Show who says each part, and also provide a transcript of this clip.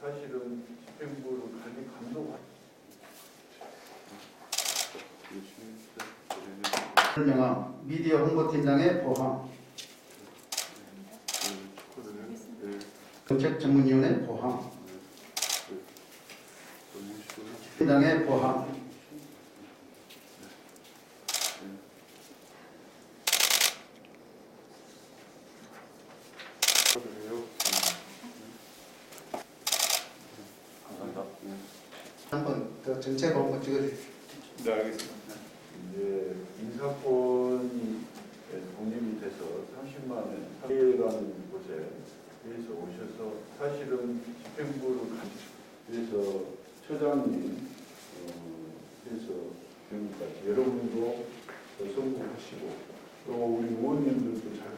Speaker 1: 사실은 집행부를 관리 감독 설명함 미디어 홍보팀장의 보함 정책 전문위원회 보함 당의 보함 전체 본부 찍어주십시오.
Speaker 2: 네, 알겠습니다.
Speaker 3: 이제 인사권이 독립이 돼서 30만 원 사회라는 곳에 위해서 오셔서 사실은 집행부를 위해서 처장님 어, 해서 지금까지 여러분도 선고하시고 또 우리 의원님들도 잘